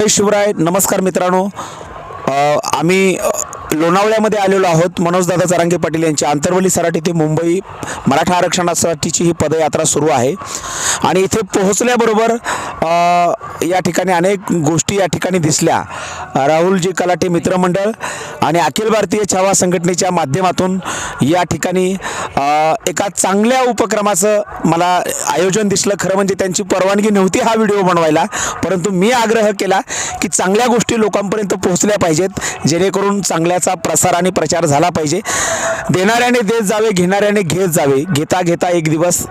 शिवराय नमस्कार मित्रांनो. आम्ही लोणावळ्यामध्ये आलेलो आहोत. मनोजदादा जरांगे पाटील यांची आंतरवली सराठी ते मुंबई मराठा आरक्षणासाठीची ही पदयात्रा सुरू आहे. आणि इथे पोहोचल्याबरोबर या ठिकाणी अनेक गोष्टी या ठिकाणी दिसल्या. राहुलजी कलाटे मित्रमंडळ आणि अखिल भारतीय छावा संघटनेच्या माध्यमातून या ठिकाणी एका चांगल्या उपक्रमाचं मला आयोजन दिसलं. खरं म्हणजे त्यांची परवानगी नव्हती हा व्हिडिओ बनवायला परंतु मी आग्रह केला की चांगल्या गोष्टी लोकांपर्यंत पोहोचल्या पाहिजेत जेणेकरून चांगल्या याचा प्रसार आणि प्रचार झाला पाहिजे. देणाऱ्याने देत जावे घेणाऱ्याने घेत जावे. घेता घेता एक दिवस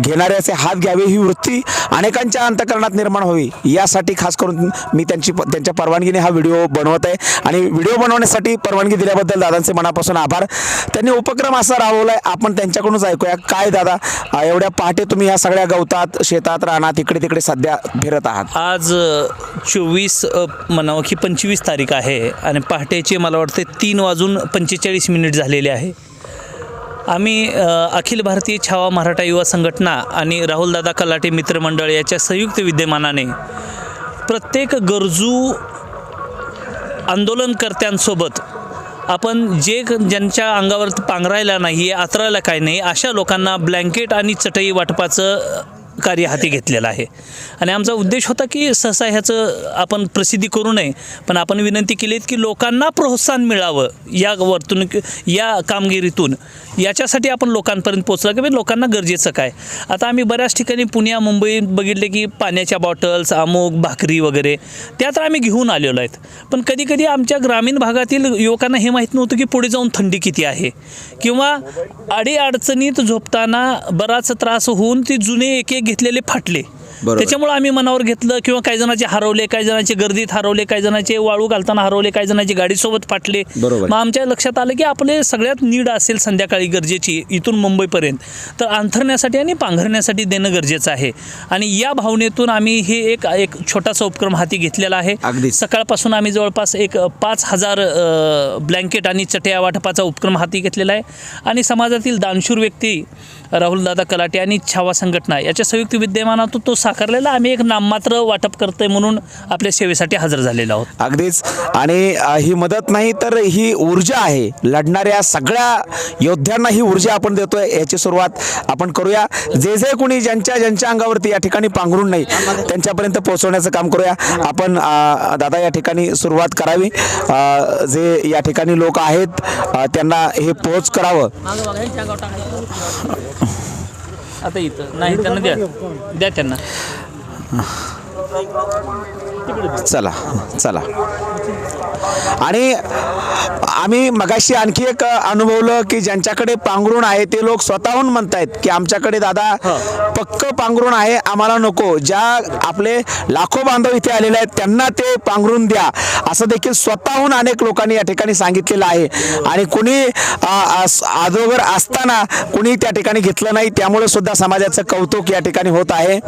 घेणाऱ्याचे हात घ्यावे ही वृत्ती अनेकांच्या अंतकरणात निर्माण व्हावी. यासाठी खास करून मी त्यांची त्यांच्या परवानगीने हा व्हिडिओ बनवत आहे. आणि व्हिडिओ बनवण्यासाठी परवानगी दिल्याबद्दल दादांचे मनापासून आभार. त्यांनी उपक्रम असा राबवलाय आपण त्यांच्याकडूनच ऐकूया. काय दादा एवढ्या पहाटे तुम्ही या सगळ्या गवतात शेतात रानात इकडे तिकडे सध्या फिरत आहात? आज चोवीस म्हणावं की पंचवीस तारीख आहे. आणि पहाटेचे मला वाटतं तीन वाजून पंचेचाळीस मिनिट झालेले आहे. आम्ही अखिल भारतीय छावा मराठा युवा संघटना आणि राहुलदादा कलाटे मित्रमंडळ याच्या संयुक्त विद्यमानाने प्रत्येक गरजू आंदोलनकर्त्यांसोबत आपण जे ज्यांच्या अंगावर पांघरायला नाही आतरायला काय नाही अशा लोकांना ब्लँकेट आणि चटई वाटपाचं कार्य हाती घेतलेलं आहे. आणि आमचा उद्देश होता की सहसा ह्याचं आपण प्रसिद्धी करू नये पण आपण विनंती केली की लोकांना प्रोत्साहन मिळावं या वर्तणूक या कामगिरीतून. याच्यासाठी आपण लोकांपर्यंत पोचला की लोकांना गरजेचं काय? आता आम्ही बऱ्याच ठिकाणी पुण्या मुंबईत बघितले की पाण्याच्या बॉटल्स अमुक भाकरी वगैरे त्या तर आम्ही घेऊन आलेलो आहेत. पण कधी कधी आमच्या ग्रामीण भागातील युवकांना हे माहीत नव्हतं की पुढे जाऊन थंडी किती आहे. किंवा अडीअडचणीत झोपताना बराच त्रास होऊन ती जुने एक एक घेतलेले फाटले. त्याच्यामुळे आम्ही मनावर घेतलं किंवा काही जणांचे हरवले काही जणांचे गर्दीत हरवले काही जणांचे वाळू घालताना हरवले काही जणांची गाडीसोबत फाटले. मग आमच्या लक्षात आलं की आपले सगळ्यात नीड असेल संध्याकाळी गरजेची इथून मुंबईपर्यंत तर अंथरण्यासाठी आणि पांघरण्यासाठी देणं गरजेचं आहे आणि या भावनेतून आम्ही हे एक एक छोटासा उपक्रम हाती घेतलेला आहे. सकाळपासून आम्ही जवळपास एक पाच हजार ब्लँकेट आणि चटया वाटपाचा उपक्रम हाती घेतलेला आहे आणि समाजातील दानशूर व्यक्ती राहुलदादा कलाटे आणि छावा संघटना याच्या संयुक्त विद्यमानातून तो साकारलेला. आम्ही एक नाममात्र वाटप करतोय म्हणून आपल्या सेवेसाठी हजर झालेलो आहोत. अगदीच. आणि ही मदत नाही तर ही ऊर्जा आहे. लढणाऱ्या सगळ्या योद्ध्यांना ही ऊर्जा आपण देतोय. याची सुरुवात आपण करूया. जे जे कोणी ज्यांच्या ज्यांच्या अंगावरती या ठिकाणी पांघरून नाही त्यांच्यापर्यंत पोहोचवण्याचं काम करूया. आपण दादा या ठिकाणी सुरुवात करावी. जे या ठिकाणी लोक आहेत त्यांना हे पोहोच करावं. आता इथं. नाही त्यांना द्या. द्या त्यांना. चला चला. आणि आम्ही मगाशी आणखी एक अनुभवलं की ज्यांच्याकडे पांघरुण आहे ते लोक स्वतःहून म्हणतायत की आमच्याकडे दादा पक्क पांघरुण आहे आम्हाला नको. ज्या आपले लाखो बांधव इथे आलेले आहेत त्यांना ते पांघरुण द्या. असं देखील स्वतःहून अनेक लोकांनी या ठिकाणी सांगितलेलं आहे. आणि कुणी अगोदर असताना कुणी त्या ठिकाणी घेतलं नाही त्यामुळे सुद्धा समाजाचं कौतुक या ठिकाणी होत आहे.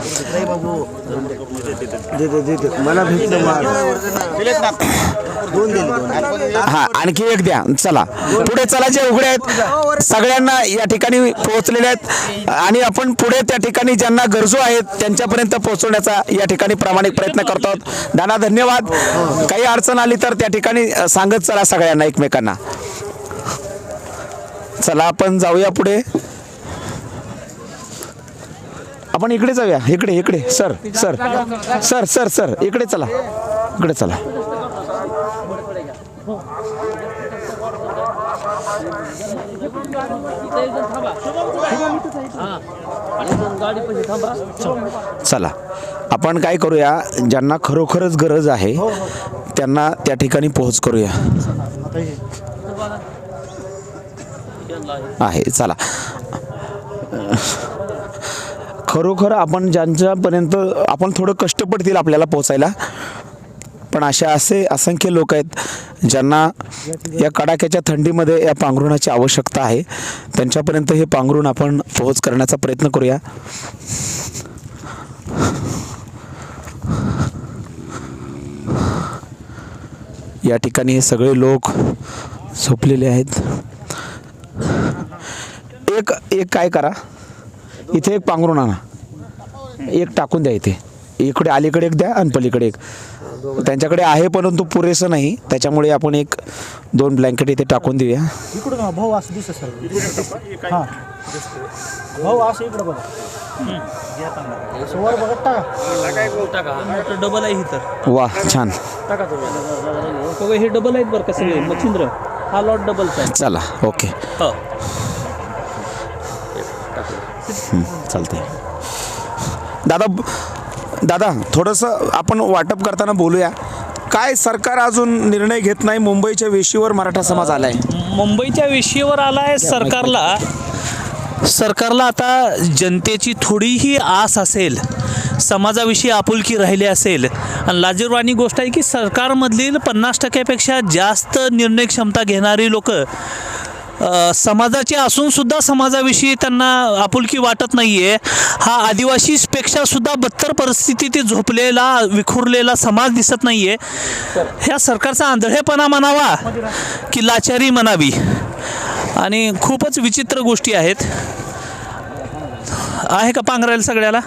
मला हा आणखी एक द्या. चला. पुढे चला जे उघडे आहेत सगळ्यांना या ठिकाणी पोहोचलेले आहेत. आणि आपण पुढे त्या ठिकाणी ज्यांना गरजू आहेत त्यांच्यापर्यंत पोहोचवण्याचा या ठिकाणी प्रामाणिक प्रयत्न करतो आहोत. दादा धन्यवाद. काही अडचण आली तर त्या ठिकाणी सांगत चला सगळ्यांना एकमेकांना. चला आपण जाऊया पुढे. आपण इकडे जाऊया. इकडे इकडे. Sir sir. Sir sir sir. इकडे चला. इकडे चला. चला. आपण काय करूया? ज्यांना खरोखरच गरज आहे त्यांना त्या ठिकाणी पोहोच करूया. आहे चला. खरोखर आपण ज्यांच्यापर्यंत आपण थोडं कष्ट पडतील आपल्याला पोचायला पण अशा असे असंख्य लोक आहेत ज्यांना या कडाक्याच्या थंडीमध्ये या पांघरुणाची आवश्यकता आहे. त्यांच्यापर्यंत हे पांघरुण आपण पोहोच करण्याचा प्रयत्न करूया. या ठिकाणी हे सगळे लोक झोपलेले आहेत. एक एक काय करा? इथे एक पांघरुण आणा. एक टाकून द्या इथे. इकडे अलीकडे एक द्या आणि पलीकडे एक. त्यांच्याकडे आहे परंतु पुरेसं नाही. त्याच्यामुळे आपण एक दोन ब्लँकेट इथे टाकून देऊया. इकडून हा, भाऊ असं दिसत सर. हां. भाऊ असं इकडं बघा. डबल आहे ही तर वा छान. टाका तुम्ही बघा हे डबल आहेत बरं का सगळे? मच्छिंद्र. हा लॉट डबलचा आहे. चला ओके हो. चालते दादा दादा थोडंसं आपण वाटप करताना बोलूया. काय सरकार अजून निर्णय घेत नाही? मुंबईच्या वेशीवर मराठा समाज आलाय. मुंबईच्या वेशीवर आलाय सरकारला. सरकारला आता जनतेची थोडीही आस असेल समाजाविषयी आपुलकी राहिली असेल आणि लाजीरवाणी गोष्ट आहे की सरकारमधील पन्नास टक्क्यापेक्षा जास्त निर्णय क्षमता घेणारी लोक समाजाचे असूनसुद्धा समाजाविषयी त्यांना आपुलकी वाटत नाही आहे हा आदिवासीपेक्षा सुद्धा बत्तर परिस्थितीत झोपलेला विखुरलेला समाज दिसत नाही आहे ह्या सरकारचा आंधळेपणा म्हणावा की लाचारी म्हणावी. आणि खूपच विचित्र गोष्टी आहेत. आहे का पांघरायला सगळ्याला?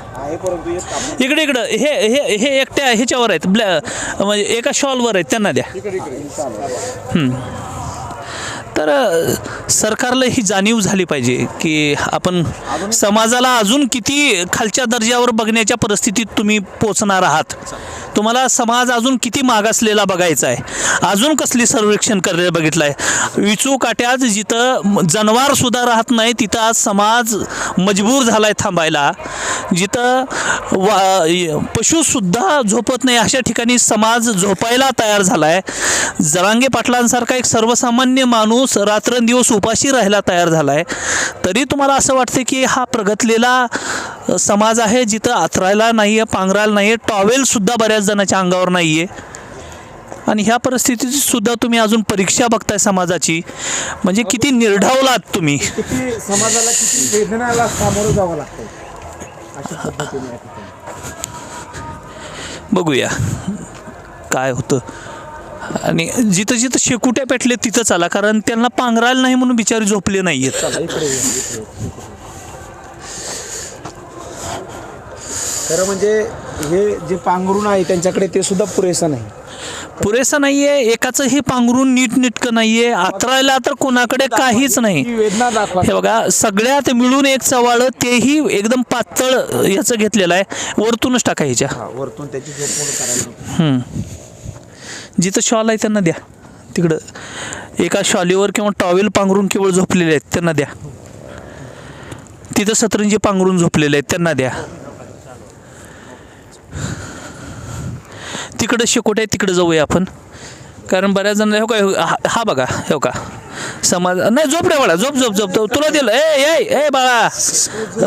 इकडे इकडं. हे हे हे एकट्या ह्याच्यावर आहेत. ब्लॅ म्हणजे एका शॉलवर आहेत. त्यांना द्या. हं. तर सरकारला ही जाणीव झाली पाहिजे की आपण समाजाला अजून किती खालच्या दर्जावर बघण्याच्या परिस्थितीत तुम्ही पोचणार आहात. तुम्हाला समाज अजून किती मागासलेला बघायचा आहे. अजून कसली सर्वेक्षण करायला बघितलं आहे विचू काट्यात जिथं जनावर सुद्धा राहत नाही तिथं आज समाज मजबूर झाला आहे थांबायला. जिथं वा पशुसुद्धा झोपत नाही अशा ठिकाणी समाज झोपायला तयार झाला आहे जरांगे पाटलांसारखा एक सर्वसामान्य माणूस रात्रंदिवस उपाशी राहायला तयार झाला आहे तरी तुम्हाला असं वाटतं की हा प्रगतलेला समाज आहे जिथं आथरायला नाही आहे पांघरायला नाही आहे टॉवेलसुद्धा बऱ्याच जणांच्या अंगावर नाही आहे आणि ह्या परिस्थितीत सुद्धा तुम्ही अजून परीक्षा बघताय समाजाची. म्हणजे किती निर्ढावलात तुम्ही. समाजाला किती वेदनाला सामोरं जावं लागतं. बघूया. काय होतं. आणि जिथं जिथं शेकुट्या पेटले तिथं चला कारण त्यांना पांघरायला नाही म्हणून बिचारी झोपले नाही आहेत खरं म्हणजे हे जे पांघरुण आहे त्यांच्याकडे ते सुद्धा पुरेसं नाही. पुरेसं नाहीये एकाचं हे पांघरून नीट नीटकं नाहीये आतरायला तर कोणाकडे काहीच नाही. ही बघा सगळ्यात मिळून एक चवाळ तेही एकदम पातळ याचं घेतलेलं आहे. वरतूनच टाकायच्या हा, वरतून त्याची हम्म. जिथं शॉल आहे त्यांना द्या. तिकडं. एका शॉलीवर किंवा टॉवेल पांघरून केवळ झोपलेले आहेत त्यांना द्या. तिथं सतरंजी पांघरून झोपलेले आहेत त्यांना द्या. तिकडं शेकोट आहे तिकडं जाऊया आपण. कारण बऱ्याच जण हो का हो, हा हा बघा हो का. समाज नाही झोप रे बाळा झोप झोप झोप. तुला दिलं. ए ए ए बाळा.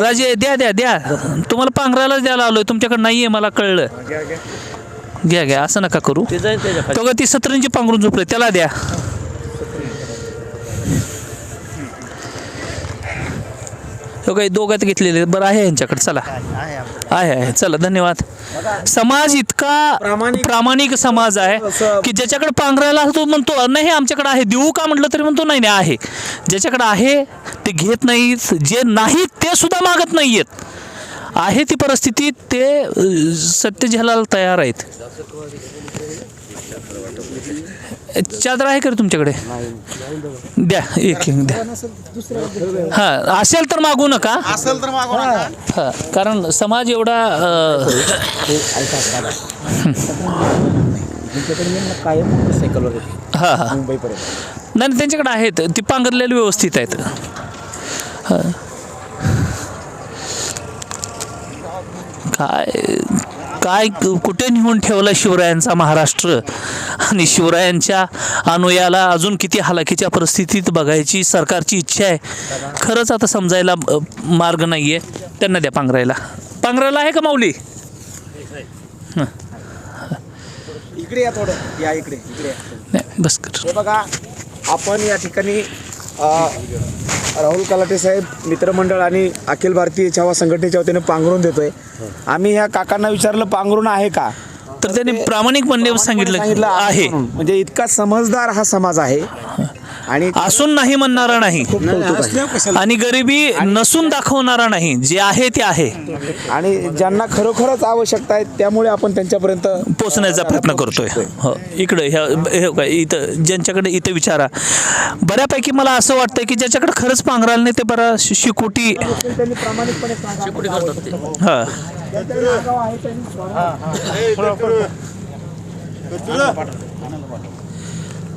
राजे द्या द्या द्या. तुम्हाला पांघरायलाच द्यायला आलोय. तुमच्याकडे नाही आहे मला कळलं. घ्या घ्या असं नका करू. तो ती सतरंजी पांघरून झोपले त्याला द्या. तो काही दोघात घेतलेले बरं आहे यांच्याकडे चला. आहे आहे. चला धन्यवाद. समाज इतका प्रामाणिक- प्रामाणिक समाज आहे की ज्याच्याकडे पांघरायला तो म्हणतो नाही आमच्याकडे आहे. देऊ का म्हटलं तरी म्हणतो नाही नाही आहे. ज्याच्याकडे आहे ते घेत नाहीत. जे नाहीत ते सुद्धा मागत नाहीयेत. आहे ती परिस्थिती ते सत्य झेलायला तयार आहेत. चादर आहे का रे तुमच्याकडे? द्या एक एक द्या. हा असेल तर मागू नका. असेल तर मागू नका. हा कारण समाज एवढा कायम मोटरसायकलवर हा हा. मुंबईपर्यंत नाही, त्यांच्याकडे आहेत. ती पांघरलेली व्यवस्थित आहेत. हा. काय काय कुठे नेऊन ठेवला शिवरायांचा महाराष्ट्र? आणि शिवरायांच्या अनुयाला अजून किती हलाखीच्या परिस्थितीत बघायची सरकारची इच्छा आहे? खरंच आता समजायला मार्ग नाही आहे त्यांना द्या पांघरायला. पांघरायला आहे का माऊली? इकडे या थोडं. या इकडे इकडे बस कर. बघा आपण या ठिकाणी राहुल कलाटे साहेब मित्रमंडळ आणि अखिल भारतीय छावा संघटनेच्या वतीने पांघरून देतोय. आम्ही ह्या काकांना विचारलं पांघरून आहे का? तर त्यांनी प्रामाणिकपणे सांगितलं सांगितलं आहे. म्हणजे इतका समजदार हा समाज आहे. आणि असून नाही म्हणणारा नाही. आणि गरिबी नसून दाखवणारा नाही. जे आहे ते आहे. आणि ज्यांना खरोखरच आवश्यकता आहे त्यामुळे आपण त्यांच्यापर्यंत पोचण्याचा प्रयत्न करतोय. हो इकडं ह्या हे इथं ज्यांच्याकडे इथं विचारा. बऱ्यापैकी मला असं वाटतं की ज्याच्याकडे खरंच पांघराल नाही ते बरं शिकोटी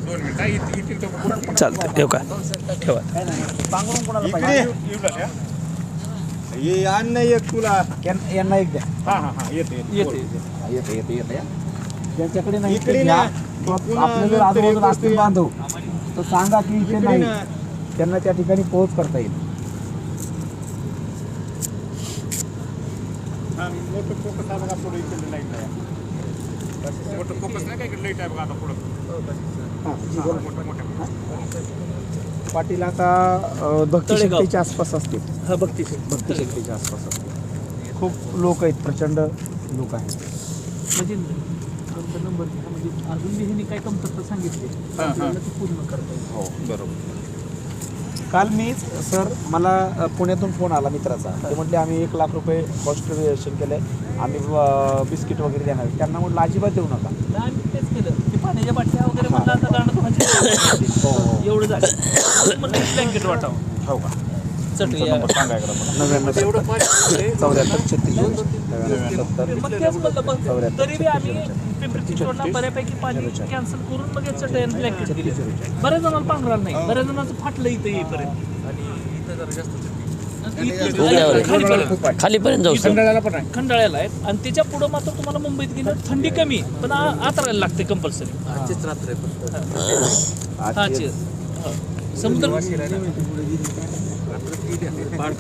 त्यांनी प्रामाणिकपणे सांगा हा चालतं ठेव का ठेवा यां- यांना एक द्या. येते येते. येते ज्यांच्याकडे नाही ते घ्या. आपले जर आजूबाजूला असतील बांधव तर सांगा की इथे नाही. त्यांना त्या ठिकाणी पोहोच करता येईल. पाटील आता अ, भक्ती तळेगाव. शक्तीच्या आसपास असतील. हा बघते भक्ती शक्तीच्या आसपास असतील. खूप लोक आहेत प्रचंड लोक आहेत. म्हणजे नंबर म्हणजे अजून मी काय कमतरता सांगितली. पूर्ण करता काल मीच सर मला पुण्यातून फोन आला मित्राचा. ते म्हटले आम्ही एक लाख रुपये कॉन्स्ट्रिब्युशन केलं आहे आम्ही बिस्किट वगैरे देणार. त्यांना म्हटलं अजिबात देऊ नका. केलं ते पाण्याच्या बाटल्या वगैरे म्हणलं आता गाणं धुवायचं. एवढं झालं. म्हणलं ब्लँकेट वाटावं. हो का? चटई नव्याण्णव चौऱ्याहत्तर छत्तीस. नव्याण्णव सत्तर. मग तेच म्हणलं मग तरी बी आम्ही पिंपरी चिंचवडला बऱ्यापैकी पाणी कॅन्सल करून मग हे चटई आणि ब्लँकेट दिली. बऱ्याच जणांना पांघराल नाही. बऱ्याच जणांचं फाटलं इथं येईपर्यंत. इथं खालीपर्यंत. खालीपर्यंत जाऊ खंडाळ्याला आहेत. आणि त्याच्या पुढं मात्र तुम्हाला मुंबईत गेलं थंडी कमी पण आ- आतरायला लागते कंपल्सरी हा. समुद्र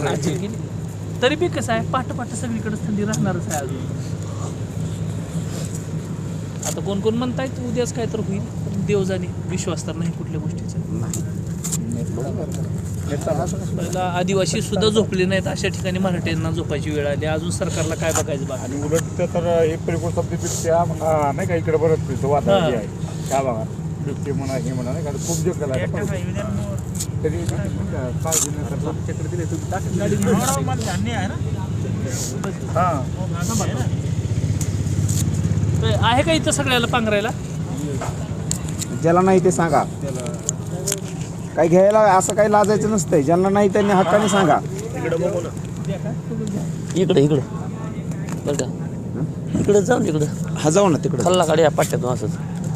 आजची गेली. तरी बी कसं आहे? पाठ पाठ सगळीकडे थंडी राहणारच आहे अजून. आता कोण कोण म्हणतायत उद्याच काय तर होईल. पण देव जाणे विश्वास तर नाही कुठल्या गोष्टीचा. पहिला आदिवासी सुद्धा झोपले नाहीत अशा ठिकाणी मराठ्यांना झोपायची वेळ आली. अजून सरकारला काय बघायचं बाकी? आणि उलट ते तर हे शब्द त्या नाही का इकडे बरंच फिरतो वातावरण जे आहे त्या भागात. बिबटे म्हणा हे म्हणा नाही का खूप जग केला आहे. तरी काळजी न करता. आमच्याकडे दिले तुम्ही. गाडी घेऊन हां. तर आहे का इथं सगळ्याला पांघरायला? ज्याला नाही ते सांगा. काही घ्यायला असं काही लाजायचं नसतंय. ज्यांना नाही त्यांनी हक्काने सांगा. इकडे इकडे. बरं का? इकडे जाऊन इकडं. हा जाऊ ना तिकडे. खाल्ला काढ्या पाट्यातून असंच.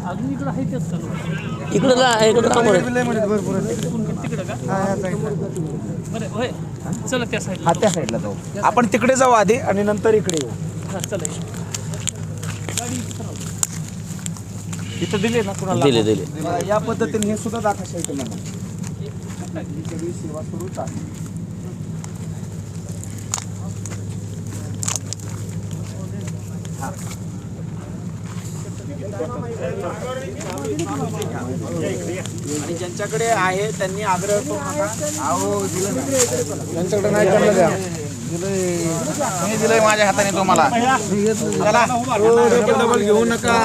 अजून इकडं आहे तेच चालू इकडं ला चला त्या साईडला हा त्या साईडला जाऊ. आपण तिकडे जाऊ आधी आणि नंतर इकडे येऊ. हा चला इथं दिले ना कुणाला दिले दिले. या पद्धतीने हे सुद्धा दाखवायचं आहे तुम्हाला. ही सगळी सेवा सुरूच आहे. आणि ज्यांच्याकडे आहे त्यांनी आग्रह करू नका अहो दिलं नाही. ज्यांच्याकडे नाही त्यांना द्या. मी दिलंय माझ्या हाताने तुम्हाला. चला. डबल घेऊ नका.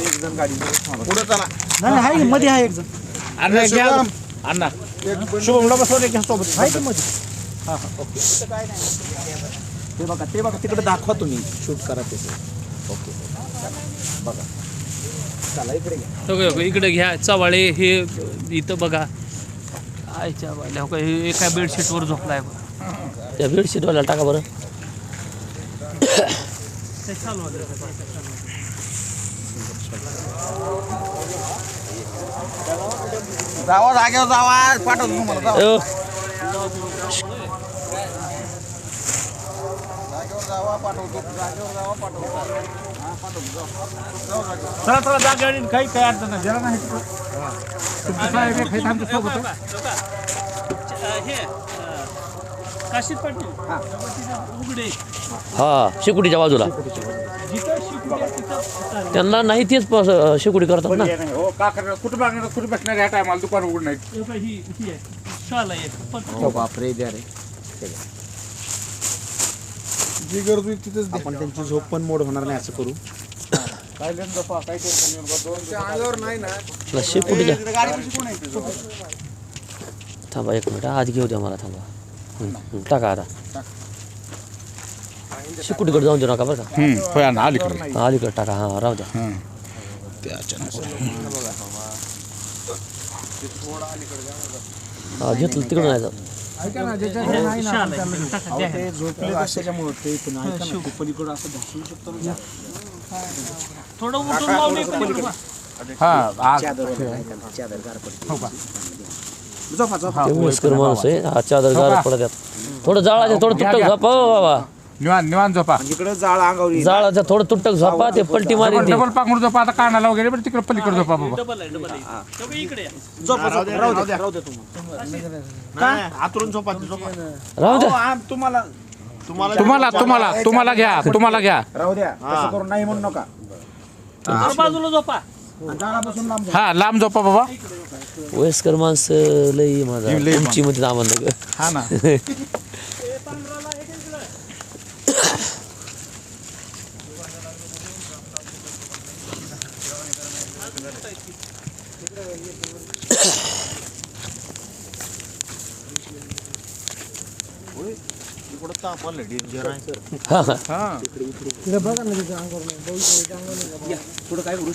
एक जण गाडी पुढे चला. नाही मध्ये आहे एक जण. अण्णा शुभमला बसवलं एक सोबत. आहे की मध्ये ते बघा ते बघा तिकडे दाखवा तुम्ही. शूट करा ते. ओके. बघा. चला इकडे घ्या. हो, हो, इकडे घ्या. चवाळे हे इथं बघा. आयच्या वाल्या हो हे एका बेडशीटवर झोपलाय बघा. त्या बेडशीटवाला टाका बरं ते चालू आहे. जावा जागेवर जावा पाठवतो तुम्हाला जावा. अयो, जागेवर जावा पाठवतो. जागेवर जावा पाठवतो. चला चला जा गाडी काही काय अडचण नाही. जरा नाही तुमचं साहेब एक आहेत आमच्यासोबत हे? काशीद पाटील. उघडे. हा शेकुटीच्या बाजूला. जिथं. त्यांना नाही तेच शेकुटी करतात ना. हो का करणार? कुठं बघणार कुठं बसणार ह्या टायमाला दुकान उघड नाही हे बापरे द्या रे. जी गरज होईल तिथेच आपण त्यांची झोप पण मोड होणार नाही असं करू. काय अंगावर नाही ना. थांबा एक मिनिट आज घेऊ द्या मला थांबा. टाका आता. शेकुटीकडे जाऊन देऊ नका बरं का? होय ना अलीकडे. हा, अलीकडे टाका हां राहू द्या. हा घेतलं तिकडून नाही जाऊ ऐका ना ज्याच्याकडे नाही ना आपण त्यांना देऊ. ते झोपले त्याच्यामुळे ते इथून ऐका ना ते पलीकडं असं ढकलू शकतो ना थोडं उठून लावलं इकडे उभा. हा आज ते वयस्कर माणूस आहे. हा चादर गार पडत आहेत. थोडं जाळाच्या थोडं तुटक झोपा हो बाबा निवान निवान झोपा. इकडे जाळ अंगावर येईल. थोडं तुटक झोपा ते पलटी मारी डबल डबल पांघरून झोपा आता कानाला वगैरे पण तिकडे पलीकडे झोपा बाबा. डबल आहे डबल आहे. तेवढं इकडे या. झोपा, झोपा, राहू द्या राहू द्या तुम्हाला काय आतरून झोपा झोपा. राहू द्या. अहो, आम- तुम्हाला तुम्हाला तुम्हाला तुम्हाला तुम्हाला घ्या तुम्हाला घ्या. राहू द्या असं करून नाही म्हणू नका. बाजूला झोपा. आणि जाळापासून लांब हा लांब झोपा बाबा. वयस्कर माणसं लई माझा उंचीमध्ये आम्हाला. हा ना. हा हा हा तिथे बघा ना तिथे अंगावर नाही. बघू इथे अंगावर नाही. पुढे काय करू